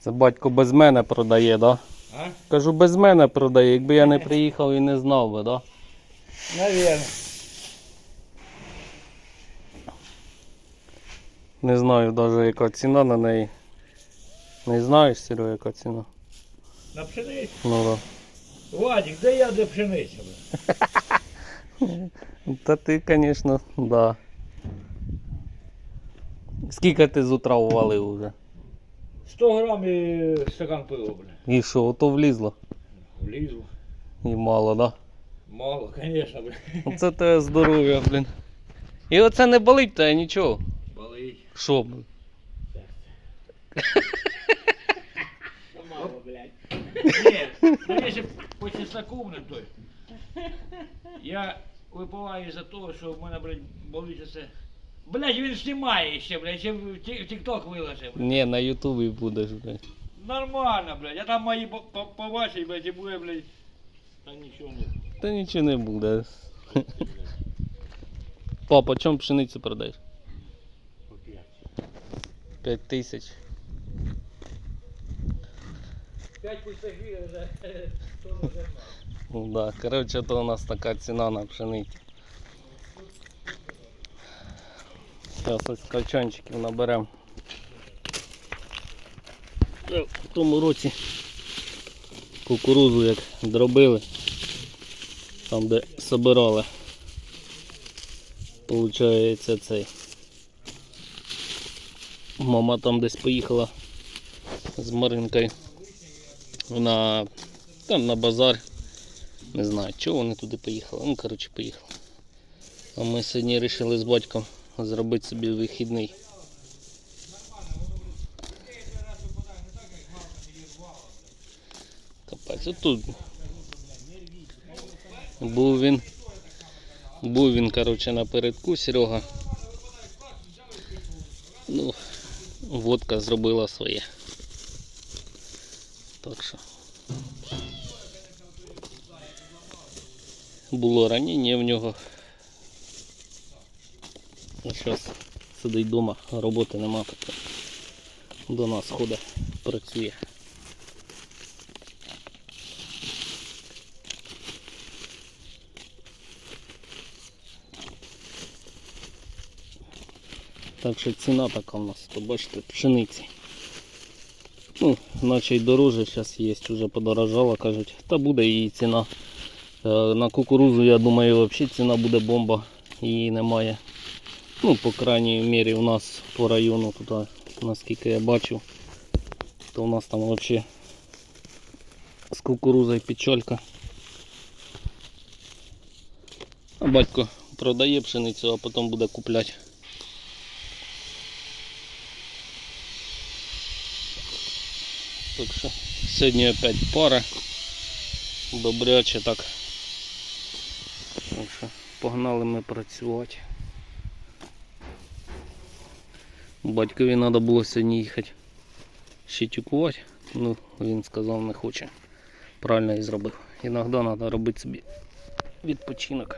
Це батько без мене продає, да? А? Кажу, без мене продає, якби я не приїхав і не знав би, да? Наверно. Не знаю навіть яка ціна на неї. Не знаєш, Серега, яка ціна? На пшеницю. Ну да. Владик, де я де пшениця? бля? Та ти, звісно, да. Скільки ти з утра увалив уже? 100 грам і стакан пива, бля. І що, ото влізло? Влізло. І мало, да? Мало, звісно, бля. Оце те здоров'я, блін. І оце не болить та нічого. Болить. Що, блін? Мало, блядь. Ні, ну якщо по чесноку, блядь, той. Я випиваю за того, що в мене, блядь, болить це. Блядь, він знімає ще, блядь, ще в Ті- в Тік-Ток виложив. блядь. Ні, на Ютубі будеш, блін. Нормально, блядь. Я там мої по- по- побачить, блядь, і буде, блядь. Та нічого не. Та нічого не буде. Папа, чому пшеницю продаєш? По п'ять. 5 тисяч. П'ять пустахів вже. То не. Ну да, коротше, то у нас така ціна на пшеницю. Зараз ось качанчиків наберемо. Е, В тому році кукурузу як дробили, там де собирали. Получається цей. Мама там десь поїхала з Маринкою на, там на базар. Не знаю, чого вони туди поїхали. Ну, коротше, поїхали. А ми сьогодні вирішили з батьком зробити собі вихідний. Капець, отут. Був він. Був він, коротше, напередку, Серега. Ну, водка зробила своє. Так що. Було ранення в нього. Зараз сидить вдома, роботи нема, так до нас ходить, працює. Так що ціна така в нас, то бачите, пшениці. Ну, наче й дороже зараз є, вже подорожала, кажуть, та буде її ціна. Е, На кукурузу, я думаю, взагалі ціна буде бомба, її немає. Ну, по крайній мірі у нас по району, тут, наскільки я бачу, то у нас там взагалі з кукурузою печалька. А батько продає пшеницю, а потім буде купляти. Так що сьогодні опять пара. Добряче так. Так що погнали ми працювати. Батькові треба було сьогодні їхати ще тюкувати. Ну, він сказав не хоче. Правильно і зробив. Іноді треба робити собі відпочинок.